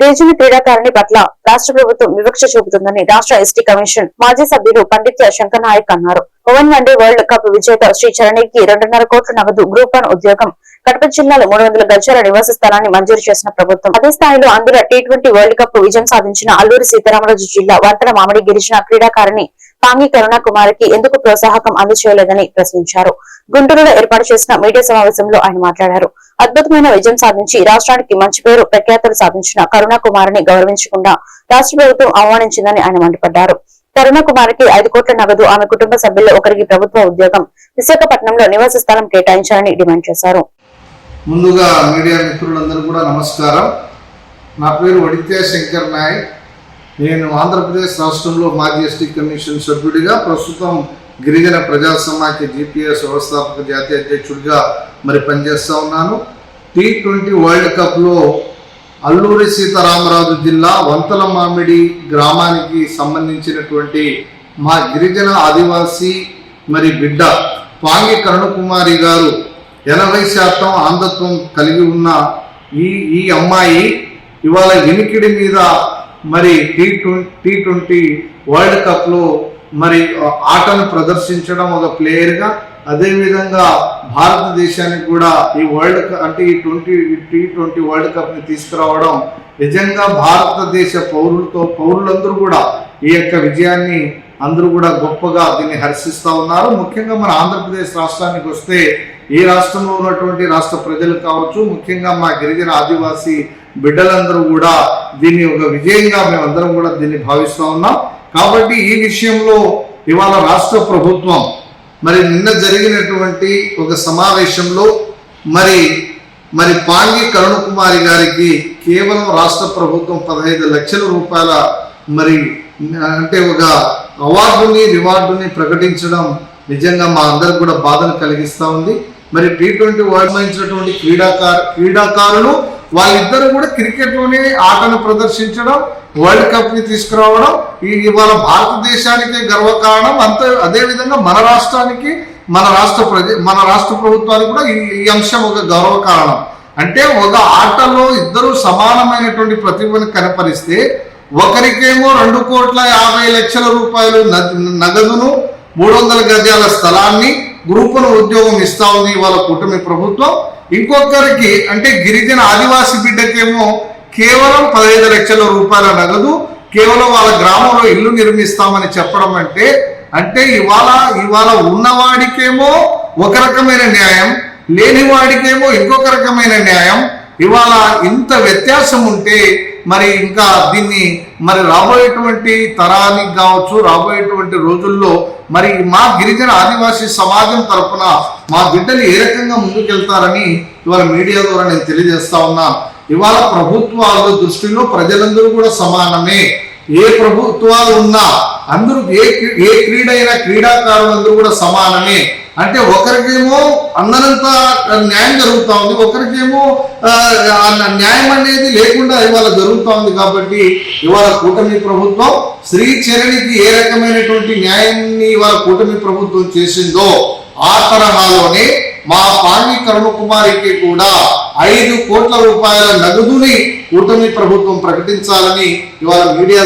గిరిజన క్రీడాకారిణి పట్ల రాష్ట్ర ప్రభుత్వం వివక్ష చూపుతుందని రాష్ట్ర ఎస్టీ కమిషన్ మాజీ సభ్యులు పండిత్య శంకర్ నాయక్ అన్నారు. పవన్ వన్డే వరల్డ్ కప్ విజేత శ్రీ చరణికి రెండున్నర కోట్ల నగదు గ్రూప్ వన్ ఉద్యోగం కడప జిల్లాలో మూడు వందల గజాల నివాస స్థలాన్ని మంజూరు చేసిన ప్రభుత్వం. అదే స్థాయిలో అందులో టీ ట్వంటీ వరల్డ్ కప్ విజయం సాధించిన అల్లూరి సీతారామరాజు జిల్లా వంతన మామిడి గిరిజన క్రీడాకారిణి పాంగి కరుణ కుమారికి ఎందుకు ప్రోత్సాహకం అందచేయలేదని ప్రశ్నించారు. గుంటూరులో ఏర్పాటు చేసిన మీడియా సమావేశంలో ఆయన మాట్లాడారు. అద్భుతమైన విజయం సాధించి రాష్ట్రానికి మంచి పేరు ప్రఖ్యాతలు సాధించిన కరుణ కుమారిని గౌరవించకుండా రాష్ట్ర ప్రభుత్వం అవమానించిందని ఆయన మండిపడ్డారు. కరుణ కుమారికి ఐదు కోట్ల నగదు ఆమె కుటుంబ సభ్యుల్లో ఒకరికి ప్రభుత్వ ఉద్యోగం విశాఖపట్నంలో నివాస స్థలం కేటాయించాలని డిమాండ్ చేశారు. ముందుగా మీడియా మిత్రులందరూ కూడా నమస్కారం. నా పేరు వడిత్య శంకర్ నాయక్. నేను ఆంధ్రప్రదేశ్ రాష్ట్రంలో మాజీ ఎస్టీ కమిషన్ సభ్యుడిగా ప్రస్తుతం గిరిజన ప్రజా సమాఖ్య జీపీఎస్ వ్యవస్థాపక జాతీయ అధ్యక్షుడిగా మరి పనిచేస్తూ ఉన్నాను. టీ ట్వంటీ వరల్డ్ కప్లో అల్లూరి సీతారామరాజు జిల్లా వంతల మామిడి గ్రామానికి సంబంధించినటువంటి మా గిరిజన ఆదివాసీ మరి బిడ్డ పాంగి కరుణకుమారి గారు ఎనభై శాతం ఆంధత్వం కలిగి ఉన్న ఈ ఈ అమ్మాయి ఇవాళ వినికిడి మీద మరి T twenty T twenty world కప్లో మరి ఆటను ప్రదర్శించడం ఒక ప్లేయర్గా అదేవిధంగా భారతదేశానికి కూడా ఈ వరల్డ్ కప్ అంటే ఈ ట్వంటీ టీ ట్వంటీ వరల్డ్ కప్ని తీసుకురావడం నిజంగా భారతదేశ పౌరులతో పౌరులందరూ కూడా ఈ యొక్క విజయాన్ని అందరూ కూడా గొప్పగా దీన్ని హర్షిస్తూ ఉన్నారు. ముఖ్యంగా మన ఆంధ్రప్రదేశ్ రాష్ట్రానికి వస్తే ఈ రాష్ట్రంలో ఉన్నటువంటి రాష్ట్ర ప్రజలు కావచ్చు ముఖ్యంగా మా గిరిజన ఆదివాసీ బిడ్డలందరూ కూడా దీన్ని ఒక విజయంగా మేమందరం కూడా దీన్ని భావిస్తూ ఉన్నాం. కాబట్టి ఈ విషయంలో ఇవాళ రాష్ట్ర ప్రభుత్వం మరి నిన్న జరిగినటువంటి ఒక సమావేశంలో మరి మరి పాంగి కరుణ కుమారి గారికి కేవలం రాష్ట్ర ప్రభుత్వం పదహైదు లక్షల రూపాయల మరి అంటే ఒక అవార్డుని రివార్డుని ప్రకటించడం నిజంగా మా అందరికి కూడా బాధను కలిగిస్తూ ఉంది. మరి టీ ట్వంటీ సంబంధించినటువంటి క్రీడాకారు క్రీడాకారులు వాళ్ళిద్దరూ కూడా క్రికెట్లోనే ఆటను ప్రదర్శించడం వరల్డ్ కప్ని తీసుకురావడం ఇవాళ భారతదేశానికి గర్వకారణం. అంతే అదేవిధంగా మన రాష్ట్రానికి మన రాష్ట్ర ప్రజ మన రాష్ట్ర ప్రభుత్వానికి కూడా ఈ అంశం ఒక గౌరవ కారణం అంటే ఒక ఆటలో ఇద్దరు సమానమైనటువంటి ప్రతిభను కనపరిస్తే ఒకరికేమో రెండు కోట్ల యాభై లక్షల రూపాయలు న- నగదును మూడు వందల గజాల స్థలాన్ని గ్రూపును ఉద్యోగం ఇస్తా ఉంది వాళ్ళ కూటమి ప్రభుత్వం. ఇంకొకరికి అంటే గిరిజన ఆదివాసి బిడ్డకేమో కేవలం పదహైదు లక్షల రూపాయల నగదు కేవలం వాళ్ళ గ్రామంలో ఇల్లు నిర్మిస్తామని చెప్పడం అంటే అంటే ఇవాళ ఇవాళ ఉన్నవాడికేమో ఒక రకమైన న్యాయం లేని వాడికేమో ఇంకొక రకమైన న్యాయం. ఇవాళ ఇంత వ్యత్యాసం ఉంటే మరి ఇంకా దీన్ని మరి రాబోయేటువంటి తరానికి కావచ్చు రాబోయేటువంటి రోజుల్లో మరి మా గిరిజన ఆదివాసీ సమాజం తరఫున మా బిడ్డలు ఏ రకంగా ముందుకెళ్తారని ఇవాళ మీడియా ద్వారా నేను తెలియజేస్తా ఉన్నాను ఇవాళ ప్రభుత్వాల దృష్టిలో ప్రజలందరూ కూడా సమానమే. ఏ ప్రభుత్వాలు ఉన్నా అందరూ ఏ ఏ క్రీడ అయినా క్రీడాకారులందరూ కూడా సమానమే. అంటే ఒకరికేమో అందరంత న్యాయం జరుగుతూ ఉంది ఒకరికేమో న్యాయం అనేది లేకుండా ఇవాళ జరుగుతూ ఉంది కాబట్టి ఇవాళ కూటమి ప్రభుత్వం శ్రీ చరణికి ఏ రకమైనటువంటి న్యాయాన్ని ఇవాళ కూటమి ప్రభుత్వం చేసిందో ఆ తరహాలోనే మా పాణి కరుణ కుమారికి కూడా ఐదు కోట్ల రూపాయల నగదుని కూటమి ప్రభుత్వం ప్రకటించాలని ఇవాళ మీడియా